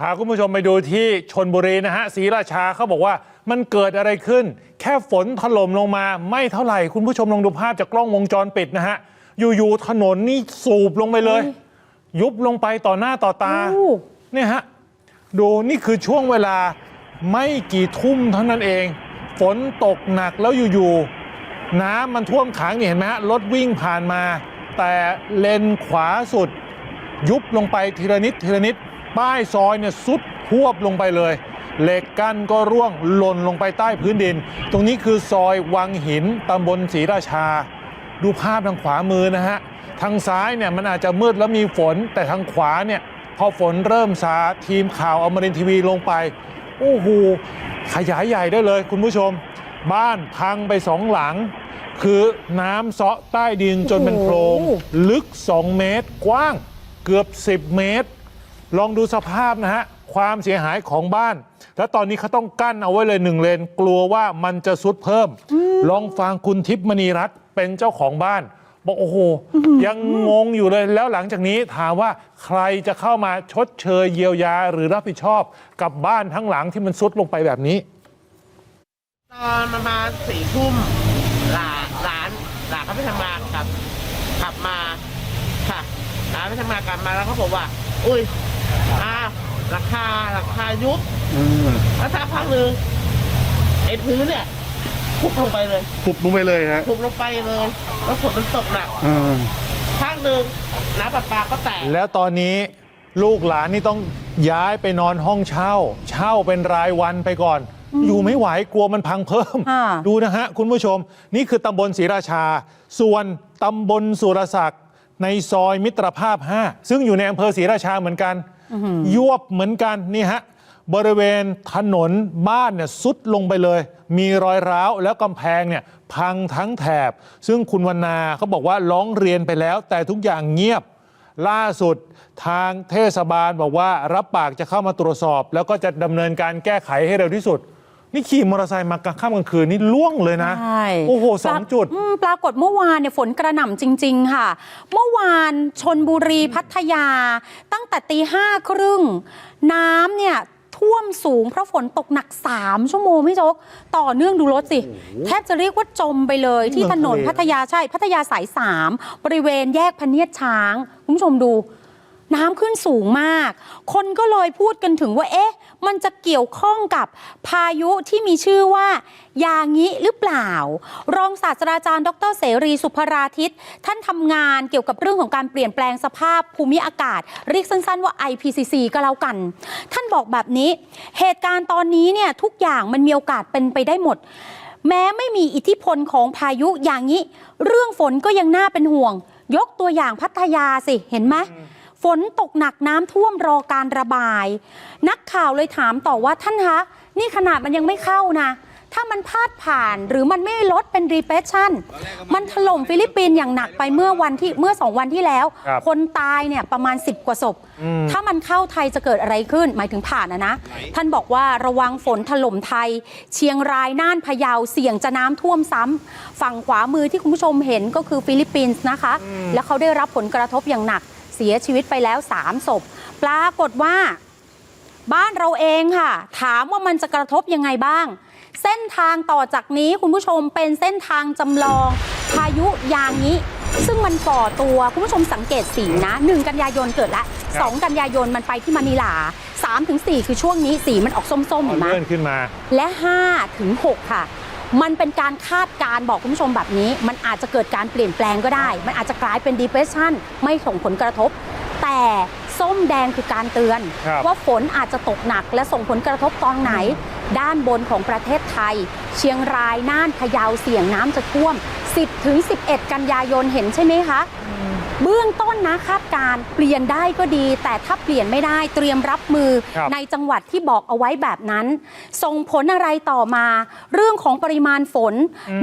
พาคุณผู้ชมไปดูที่ชนบุรีนะฮะศรีราชาเขาบอกว่ามันเกิดอะไรขึ้น แค่ฝนถล่มลงมา ไม่เท่าไหร่ คุณผู้ชมลองดูภาพจากกล้องวงจรปิดนะฮะ อยู่ๆถนนนี่สูบลงไปเลย ยุบลงไปต่อหน้าต่อตาโอ้เนี่ยฮะดูนี่คือช่วงเวลาไม่กี่ทุ่มเท่านั้นเอง ฝนตกหนักแล้วอยู่ๆน้ำมันท่วมขังนี่เห็นไหมฮะรถวิ่งผ่านมา แต่เลนขวาสุด ยุบลงไปทีละนิดทีละนิด ป้ายซอยเนี่ยสุดพวบลงไปเลย เหล็กกั้นก็ร่วงหล่นลงไปใต้พื้นดิน ตรงนี้คือซอยวังหินตำบลศรีราชา ดูภาพทางขวามือนะฮะ ทางซ้ายเนี่ยมันอาจจะมืดแล้วมีฝน แต่ทางขวาเนี่ยพอฝนเริ่มซาทีมข่าวอมรินทีวีลงไป โอ้โหขยายใหญ่ได้เลยคุณผู้ชม บ้านพังไปสองหลัง คือน้ำเซาะใต้ดินจนเป็นโพรง ลึก 2 เมตร กว้างเกือบ 10 เมตร ลองดูสภาพนะฮะ ความเสียหายของบ้าน แล้วตอนนี้เขาต้องกั้นเอาไว้เลยหนึ่งเลน กลัวว่ามันจะซุดเพิ่ม ลองฟังคุณทิพย์มณีรัตน์เป็นเจ้าของบ้าน บอกโอ้โห ยังงงอยู่เลยแล้วหลังจากนี้ถามว่าใครจะเข้ามาชดเชยเยียวยาหรือรับผิดชอบกับบ้านทั้งหลังที่มันซุดลงไปแบบนี้ ตอนประมาณสี่ทุ่มหลานหลานหลานเขาไปทำงานกลับกลับมาค่ะหลานไปทำงานกลับมาแล้วเขาบอกว่า อุ้ย อ้าวราคาราคายุบแล้วสักพักหนึ่งไอ้พื้นเนี่ยพุบลงไปเลยปุบลงไปเลยฮะพุบลงไปเลย แล้วฝนมันตกหนักอ่าพักหนึ่งน้ำประปาก็แตกแล้วตอนนี้ลูกหลานนี่ต้องย้ายไปนอนห้องเช่า เช่าเป็นรายวันไปก่อน อยู่ไม่ไหวกลัวมันพังเพิ่มค่ะดูนะฮะ คุณผู้ชม นี่คือตำบลศรีราชา ส่วนตำบลสุรศักดิ์ในซอยมิตรภาพ 5 ซึ่งอยู่ในอำเภอศรีราชาเหมือนกัน ยวบเหมือนกันนี่ฮะบริเวณถนนบ้านเนี่ยซุดลงไปเลย มีรอยร้าวแล้วกำแพงเนี่ยพังทั้งแถบ ซึ่งคุณวรรณาเขาบอกว่าร้องเรียนไปแล้ว แต่ทุกอย่างเงียบล่าสุดทางเทศบาลบอกว่ารับปากจะเข้ามาตรวจสอบ แล้วก็จะดำเนินการแก้ไขให้เร็วที่สุด นี่ขี่มอเตอร์ไซค์มากลางค่ำกลางคืนนี่ล่วงเลยนะใช่โอ้โหสองจุดอืมปรากฏเมื่อวานเนี่ยฝนกระหน่ำจริง ๆ ค่ะ เมื่อวานชนบุรีพัทยา ตั้งแต่ตีห้าครึ่งน้ำเนี่ยท่วมสูงเพราะฝนตกหนัก 3 ชั่วโมงพี่โจ๊กต่อเนื่องดูรถสิ แทบจะเรียกว่าจมไปเลยที่ถนนเมืองทะเลพัทยาใช่ พัทยาสาย 3 บริเวณแยกพเนียดช้าง คุณผู้ชมดู น้ำขึ้นสูงมาก คนก็เลยพูดกันถึงว่าเอ๊ะ มันจะเกี่ยวข้องกับพายุที่มีชื่อว่ายางิหรือเปล่า รองศาสตราจารย์ ดรเสรีสุภราทิต ท่านทำงานเกี่ยวกับเรื่องของการเปลี่ยนแปลงสภาพภูมิอากาศ เรียกสั้นๆว่า IPCC ก็แล้วกัน ท่านบอกแบบนี้ เหตุการณ์ตอนนี้เนี่ยทุกอย่างมันมีโอกาสเป็นไปได้หมด แม้ไม่มีอิทธิพลของพายุอย่างนี้ เรื่องฝนก็ยังน่าเป็นห่วง ยกตัวอย่างพัทยาสิเห็นไหม ฝนตกหนักน้ำท่วมรอการระบาย นักข่าวเลยถามต่อว่าท่านคะนี่ขนาดมันยังไม่เข้านะ ถ้ามันพาดผ่านหรือมันไม่ลดเป็นรีเพ s ชั่น มันถล่มฟิลิปปินส์อย่างหนักไปเมื่อวันที่เมื่อสองวันที่แล้วครับคนตายเนี่ยประมาณ 10 กว่าศพ ถ้ามันเข้าไทยจะเกิดอะไรขึ้น หมายถึงผ่านนะนะ ท่านบอกว่าระวังฝนถล่มไทย เชียงรายน่านพะเยาเสี่ยงจะน้ำท่วมซ้ำฝั่งขวามือที่คุณผู้ชมเห็นก็คือฟิลิปปินส์นะคะ แล้วเขาได้รับผลกระทบอย่างหนัก เสียชีวิตไปแล้ว 3 ศพ ปรากฏว่า บ้านเราเองค่ะ ถามว่ามันจะกระทบยังไงบ้าง เส้นทางต่อจากนี้คุณผู้ชมเป็นเส้นทางจำลอง พายุยางนี้ ซึ่งมันก่อตัว คุณผู้ชมสังเกตสีนะ 1 กันยายนเกิดละครับ2กันยายนมันไปที่มะนิลา3ถึง4คือช่วงนี้สีมันออกส้มๆเอาเห็นไหมเลื่อนขึ้นมา และ5ถึง6ค่ะ มันเป็นการคาดการณ์บอกคุณผู้ชมแบบนี้ มันอาจจะเกิดการเปลี่ยนแปลงก็ได้ มันอาจจะกลายเป็น depression ไม่ส่งผลกระทบ แต่ส้มแดงคือการเตือนครับว่าฝนอาจจะตกหนักและส่งผลกระทบตอนไหน ด้านบนของประเทศไทย เชียงรายน่านพะเยาเสี่ยงน้ำจะท่วม 10ถึง11 กันยายนเห็นใช่ไหมคะ เบื้องต้นนะคาดการณ์เปลี่ยนได้ก็ดี แต่ถ้าเปลี่ยนไม่ได้เตรียมรับมือครับในจังหวัดที่บอกเอาไว้แบบนั้น ส่งผลอะไรต่อมา เรื่องของปริมาณฝน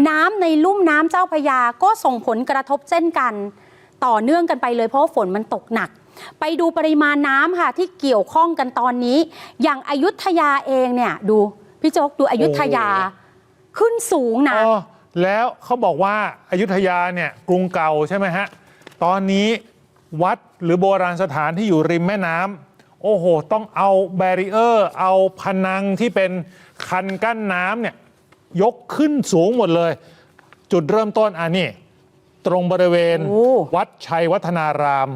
น้ำในลุ่มน้ำเจ้าพระยาก็ส่งผลกระทบเช่นกัน ต่อเนื่องกันไปเลยเพราะว่าฝนมันตกหนักไปดูปริมาณน้ำค่ะที่เกี่ยวข้องกันตอนนี้ อย่างอายุทยาเองเนี่ย ดูพี่โจ๊กดูอยุธยาขึ้นสูงนะอ๋อแล้วเขาบอกว่าอายุทยาเนี่ยกรุงเก่าใช่ไหมฮะ ตอนนี้วัดหรือโบราณสถานที่อยู่ริมแม่น้ำโอ้โห ต้องเอาแบรีเออร์ เอาพนังที่เป็นคันกั้นน้ำเนี่ยยกขึ้นสูงหมดเลย จุดเริ่มต้นอันนี้ ตรงบริเวณโอ้วัดชัยวัฒนาราม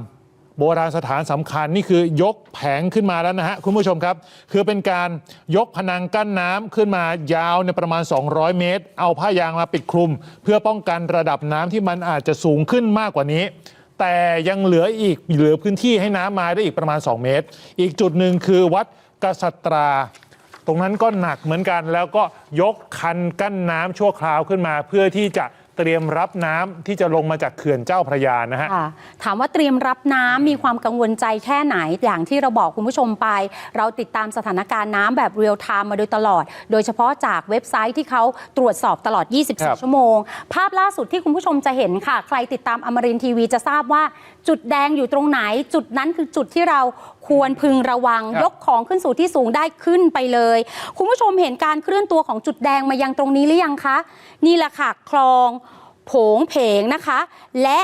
โบราณสถานสำคัญนี่คือยกแผงขึ้นมาแล้วนะฮะคุณผู้ชมครับ คือเป็นการยกพนังกั้นน้ำขึ้นมายาวในประมาณ 200 เมตร เอาผ้ายางมาปิดคลุม เพื่อป้องกันระดับน้ำที่มันอาจจะสูงขึ้นมากกว่านี้ แต่ยังเหลืออีกเหลือพื้นที่ให้น้ำมาได้อีกประมาณ 2 เมตร อีกจุดหนึ่งคือวัดกษัตราตรงนั้นก็หนักเหมือนกันแล้วก็ยกคันกั้นน้ำชั่วคราวขึ้นมา เพื่อที่จะ เตรียมรับน้ำที่จะลงมาจากเขื่อนเจ้าพระยานะฮะค่ะถามว่าเตรียมรับน้ำมีความกังวลใจแค่ไหนอย่างที่เราบอกคุณผู้ชมไป เราติดตามสถานการณ์น้ำแบบเรียลไทม์มาโดยตลอด โดยเฉพาะจากเว็บไซต์ที่เขาตรวจสอบตลอดครับ24 ชั่วโมง ภาพล่าสุดที่คุณผู้ชมจะเห็นค่ะ ใครติดตามอมรินทร์ทีวีจะทราบว่าจุดแดงอยู่ตรงไหน จุดนั้นคือจุดที่เราควรพึงระวังครับ ยกของขึ้นสู่ที่สูงได้ขึ้นไปเลย คุณผู้ชมเห็นการเคลื่อนตัวของจุดแดงมายังตรงนี้หรือยังคะ นี่แหละค่ะคลองโผงเพงนะคะ และ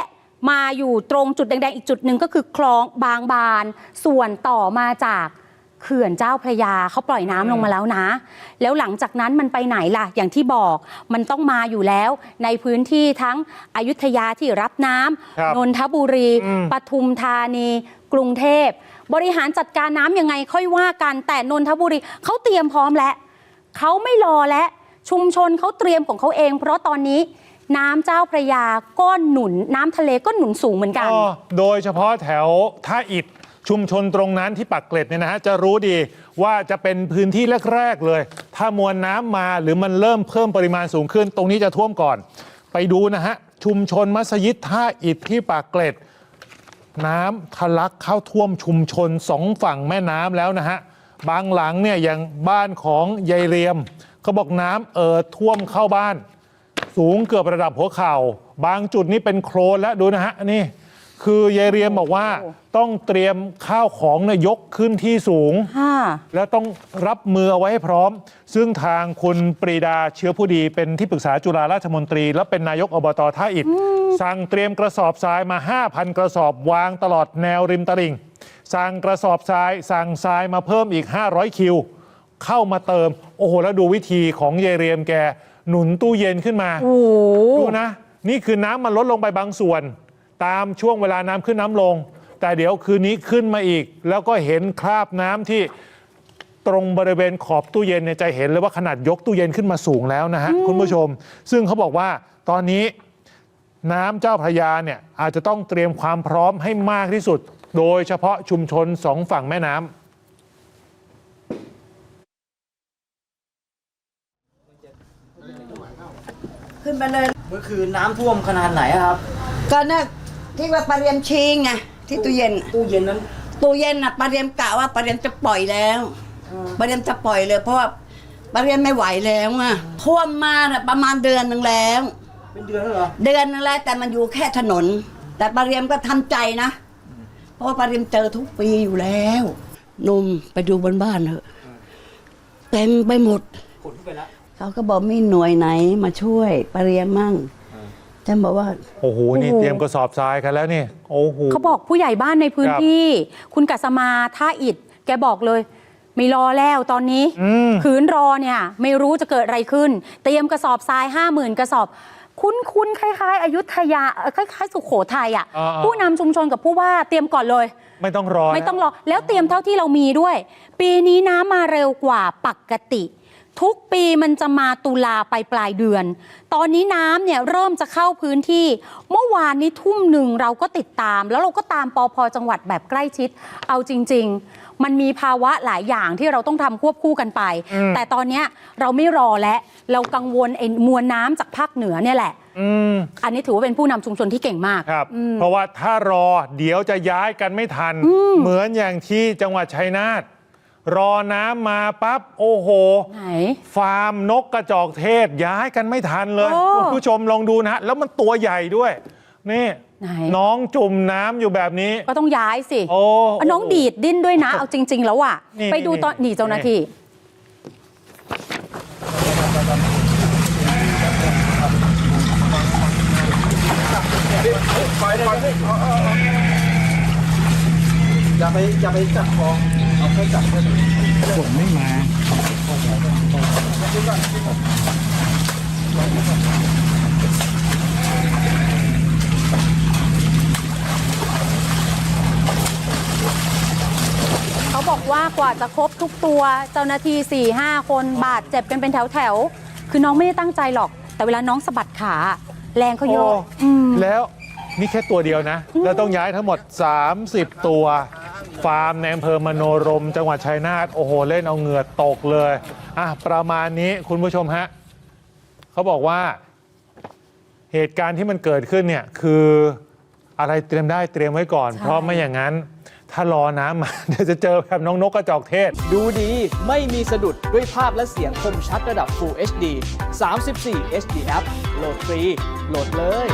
มาอยู่ตรงจุดแดงๆอีกจุดหนึ่งก็คือคลองบางบาน ส่วนต่อมาจากเขื่อนเจ้าพระยาเขาปล่อยน้ำลงมาแล้วนะ แล้วหลังจากนั้นมันไปไหนล่ะ อย่างที่บอกมันต้องมาอยู่แล้ว ในพื้นที่ทั้งอยุธยาที่รับน้ครับำนนทบุรี อืม ปทุมธานี กรุงเทพ บริหารจัดการน้ำยังไงค่อยว่ากัน แต่นนทบุรีเขาเตรียมพร้อมแล้วเขาไม่รอแล้วชุมชนเขาเตรียมของเขาเอง เพราะตอนนี้น้ำเจ้าพระยาก็หนุน น้ำทะเลก็หนุนสูงเหมือนกัน โดยเฉพาะแถวท่าอิฐชุมชนตรงนั้นที่ปักเกร็ดเนี่ยนะฮะจะรู้ดีว่าจะเป็นพื้นที่แรกๆเลย ถ้ามวลน้ำมาหรือมันเริ่มเพิ่มปริมาณสูงขึ้น ตรงนี้จะท่วมก่อน ไปดูนะฮะชุมชนมัสยิดท่าอิฐที่ปากเกร็ด น้ำทะลักเข้าท่วมชุมชนสองฝั่งแม่น้ำแล้วนะฮะ บางหลังเนี่ยอย่างบ้านของยายเรียมเขาบอกน้ำเอ่อท่วมเข้าบ้าน สูงเกือบระดับหัวเข่า บางจุดนี่เป็นโคลนแล้วดูนะฮะนี่ คือยายเรียมบอกว่าโอ้ต้องเตรียมข้าวของเนี่ยยกขึ้นที่สูง ค่ะ แล้วต้องรับมือเอาไว้ให้พร้อม ซึ่งทางคุณปรีดาเชื้อผู้ดีเป็นที่ปรึกษาจุฬาราชมนตรี และเป็นนายกอบตท่าอิฐสั่งเตรียมกระสอบทรายมา 5,000 กระสอบวางตลอดแนวริมตลิ่ง สั่งกระสอบทราย สั่งทรายมาเพิ่มอีก 500 คิว เข้ามาเติม โอ้โห แล้วดูวิธีของยายเรียมแกหนุนตู้เย็นขึ้นมา โอ้โห ดูนะ นี่คือน้ำมันลดลงไปบางส่วน ตามช่วงเวลาน้ำขึ้นน้ำลง แต่เดี๋ยวคืนนี้ขึ้นมาอีก แล้วก็เห็นคราบน้ำที่ตรงบริเวณขอบตู้เย็นเนี่ยจะเห็นเลยว่าขนาดยกตู้เย็นขึ้นมาสูงแล้วนะฮะคุณผู้ชม ซึ่งเขาบอกว่าตอนนี้น้ำเจ้าพระยาเนี่ยอาจจะต้องเตรียมความพร้อมให้มากที่สุด โดยเฉพาะชุมชนสองฝั่งแม่น้ำขึ้นไปเลย เมื่อคืนน้ำท่วมขนาดไหนอะครับ ก็เนี่ย ที่ว่าปลาเรียมชิงไงที่ตู้เย็นตู้เย็นนั้นตู้เย็นน่ะปลาเรียมกะว่าปลาเรียมจะปล่อยแล้วปลาเรียมจะปล่อยเลย เพราะว่าปลาเรียมไม่ไหวแล้วอะท่วมมาน่ะประมาณเดือนหนึ่งแล้ว เป็นเดือนแล้วเหรอเดือนนึงแล้วแต่มันอยู่แค่ถนน แต่ปลาเรียมก็ทำใจนะ เพราะว่าปลาเรียมเจอทุกปีอยู่แล้วหนุ่มไปดูบนบ้านเถอะเต็มไปหมด ขนขึ้นไปแล้วเขาก็บอกมีหน่วยไหนมาช่วยปลาเรียมมั่ง ฉันบอกว่า โอ้โห นี่โอ้โหเตรียมกระสอบทรายกันแล้วนี่ โอ้โห เขาบอกผู้ใหญ่บ้านในพื้นครับที่ คุณกัสมาท่าอิดแกบอกเลย ไม่รอแล้วตอนนี้ อืม ขืนรอเนี่ยไม่รู้จะเกิดอะไรขึ้น เตรียมกระสอบทรายห้าหมื่นกระสอบ คุ้นๆคล้ายๆอยุธยาเอ่อคล้าย ๆ สุโขทัยอะอ่าๆ ผู้นำชุมชนกับผู้ว่าเตรียมก่อนเลย ไม่ต้องรอไม่นะต้องรอ แล้วเตรียมเท่าที่เรามีด้วย ปีนี้น้ำมาเร็วกว่าปกติ ทุกปีมันจะมาตุลาไปปลายเดือน ตอนนี้น้ำเนี่ยเริ่มจะเข้าพื้นที่ เมื่อวานนี้ทุ่มหนึ่งเราก็ติดตาม แล้วเราก็ตามปอพจังหวัดแบบใกล้ชิด เอาจริง ๆ มันมีภาวะหลายอย่างที่เราต้องทำควบคู่กันไปอืมแต่ตอนเนี้ยเราไม่รอแล้วเรากังวลไอ้มวลน้ำจากภาคเหนือเนี่ยแหละ อืม อันนี้ถือว่าเป็นผู้นำชุมชนที่เก่งมาก ครับ เพราะว่าถ้ารอเดี๋ยวจะย้ายกันไม่ทัน เหมือนอย่างที่จังหวัดชัยนาท รอน้ำมาปั๊บโอ้โห ไหน ฟาร์มนกกระจอกเทศย้ายกันไม่ทันเลย โอ้คุณผู้ชมลองดูนะฮะ แล้วมันตัวใหญ่ด้วย นี่ไหน น้องจุ่มน้ำอยู่แบบนี้ ก็ต้องย้ายสิโอ้อะน้องดีดดิ้นด้วยนะ เอาจริง ๆ แล้วอะ นี่ไปดูตอนนี่ นี่เจ้าหน้าที่ อย่าไปอย่าไปจับคอง อผมไม่มาเขาบอกว่ากว่าจะครบทุกตัวเจ้าหน้าที่4ี่ห้าคนบาดเจ็บกันเป็นแถวแถวๆคือน้องไม่ได้ตั้งใจหรอก แต่เวลาน้องสะบัดขาแรงเขาเยอะโอ้มแล้วนี่แค่ตัวเดียวนะ แล้วต้องย้ายทั้งหมด 30 ตัว ฟาร์มในอำเภอมโนรม จังหวัดชัยนาทโอ้โห เล่นเอาเหงื่อตกเลยอะประมาณนี้คุณผู้ชมฮะเขาบอกว่า เหตุการณ์ที่มันเกิดขึ้นเนี่ยคืออะไรเตรียมได้เตรียมไว้ก่อนใช่เพราะไม่อย่างนั้น ถ้ารอน้ำมาเดี๋ยวจะเจอแบบน้องนกกระจอกเทศ ดูดีไม่มีสะดุดด้วยภาพและเสียงคมชัดระดับ Full HD 34 HD App โหลดฟรี โหลดเลย